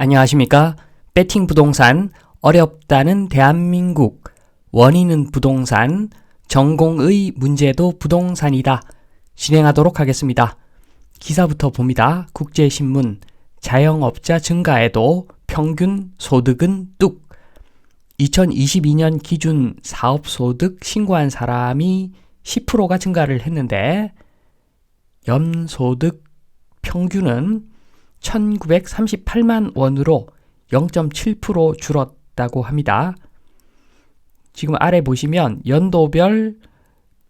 안녕하십니까? 배팅 부동산 어렵다는 대한민국 원인은 부동산 전공의 문제도 부동산이다. 진행하도록 하겠습니다. 기사부터 봅니다. 국제신문 자영업자 증가에도 평균 소득은 뚝 2022년 기준 사업소득 신고한 사람이 10%가 증가를 했는데 연소득 평균은 1938만 원으로 0.7% 줄었다고 합니다. 지금 아래 보시면 연도별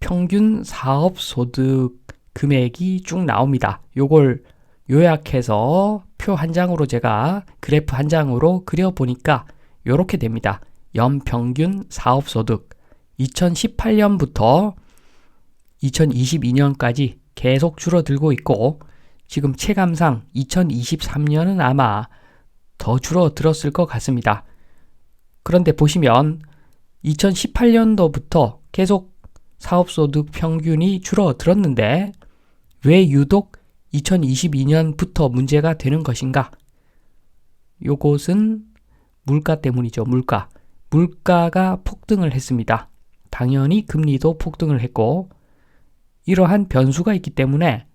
평균 사업 소득 금액이 쭉 나옵니다. 요걸 요약해서 표 한 장으로 제가 그래프 한 장으로 그려 보니까 요렇게 됩니다. 연평균 사업 소득 2018년부터 2022년까지 계속 줄어들고 있고 지금 체감상 2023년은 아마 더 줄어들었을 것 같습니다. 그런데 보시면 2018년도부터 계속 사업소득 평균이 줄어들었는데 왜 유독 2022년부터 문제가 되는 것인가? 요것은 물가 때문이죠. 물가. 물가가 폭등을 했습니다. 당연히 금리도 폭등을 했고 이러한 변수가 있기 때문에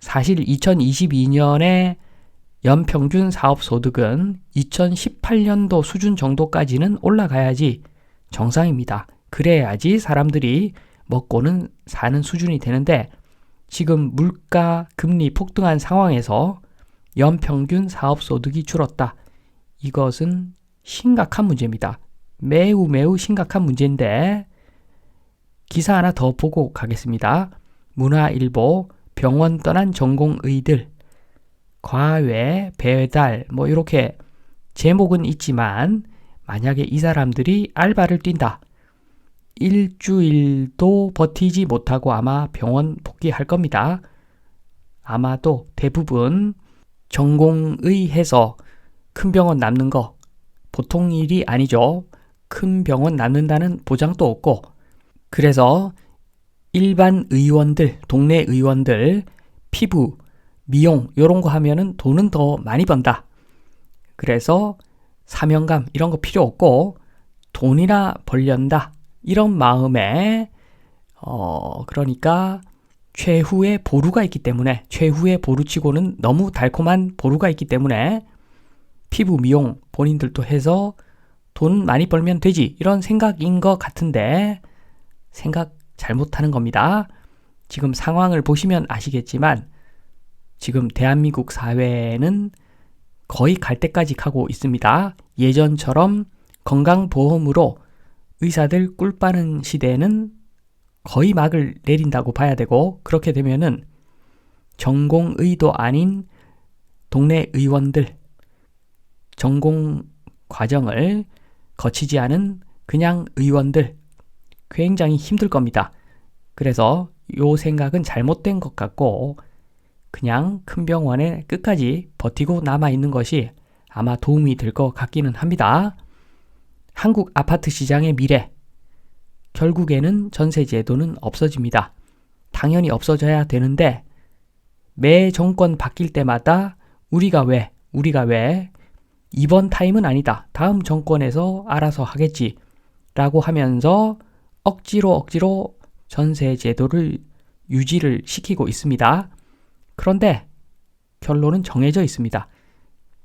사실 2022년에 연평균 사업 소득은 2018년도 수준 정도까지는 올라가야지 정상입니다. 그래야지 사람들이 먹고는 사는 수준이 되는데 지금 물가 금리 폭등한 상황에서 연평균 사업 소득이 줄었다. 이것은 심각한 문제입니다. 매우 매우 심각한 문제인데 기사 하나 더 보고 가겠습니다. 문화일보 병원 떠난 전공의들 과외, 배달 뭐 이렇게 제목은 있지만 만약에 이 사람들이 알바를 뛴다. 일주일도 버티지 못하고 아마 병원 복귀할 겁니다. 아마도 대부분 전공의 해서 큰 병원 남는 거 보통 일이 아니죠. 큰 병원 남는다는 보장도 없고 그래서 일반 의원들, 동네 의원들 피부, 미용 이런 거 하면은 돈은 더 많이 번다. 그래서 사명감 이런 거 필요 없고 돈이나 벌련다. 이런 마음에 어 그러니까 최후의 보루가 있기 때문에 최후의 보루치고는 너무 달콤한 보루가 있기 때문에 피부 미용 본인들도 해서 돈 많이 벌면 되지 이런 생각인 것 같은데 생각 잘못하는 겁니다. 지금 상황을 보시면 아시겠지만 지금 대한민국 사회는 거의 갈 때까지 가고 있습니다. 예전처럼 건강보험으로 의사들 꿀 빠는 시대는 거의 막을 내린다고 봐야 되고 그렇게 되면은 전공의도 아닌 동네 의원들 전공 과정을 거치지 않은 그냥 의원들 굉장히 힘들 겁니다. 그래서 요 생각은 잘못된 것 같고 그냥 큰 병원에 끝까지 버티고 남아 있는 것이 아마 도움이 될 것 같기는 합니다. 한국 아파트 시장의 미래. 결국에는 전세 제도는 없어집니다. 당연히 없어져야 되는데 매 정권 바뀔 때마다 우리가 왜, 우리가 왜 이번 타임은 아니다. 다음 정권에서 알아서 하겠지. 라고 하면서 억지로 억지로 전세 제도를 유지를 시키고 있습니다. 그런데 결론은 정해져 있습니다.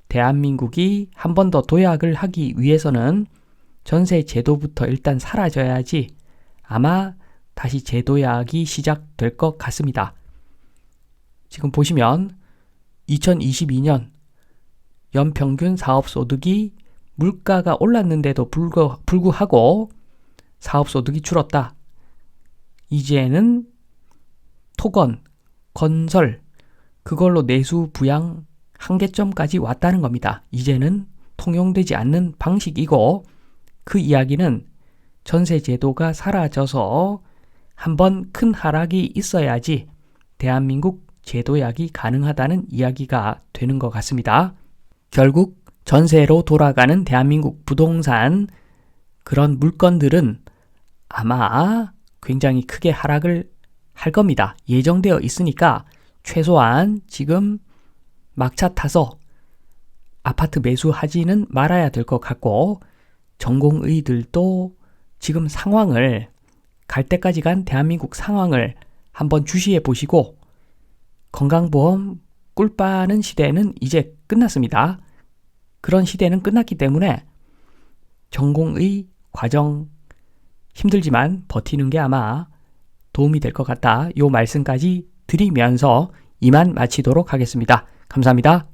대한민국이 한 번 더 도약을 하기 위해서는 전세 제도부터 일단 사라져야지 아마 다시 제도약이 시작될 것 같습니다. 지금 보시면 2022년 연평균 사업 소득이 물가가 올랐는데도 불구, 불구하고 사업소득이 줄었다. 이제는 토건, 건설, 그걸로 내수 부양 한계점까지 왔다는 겁니다. 이제는 통용되지 않는 방식이고 그 이야기는 전세 제도가 사라져서 한번 큰 하락이 있어야지 대한민국 제도약이 가능하다는 이야기가 되는 것 같습니다. 결국 전세로 돌아가는 대한민국 부동산 그런 물건들은 아마 굉장히 크게 하락을 할 겁니다. 예정되어 있으니까 최소한 지금 막차 타서 아파트 매수하지는 말아야 될 것 같고 전공의들도 지금 상황을 갈 때까지 간 대한민국 상황을 한번 주시해 보시고 건강보험 꿀 빠는 시대는 이제 끝났습니다. 그런 시대는 끝났기 때문에 전공의 과정 힘들지만 버티는 게 아마 도움이 될 것 같다. 요 말씀까지 드리면서 이만 마치도록 하겠습니다. 감사합니다.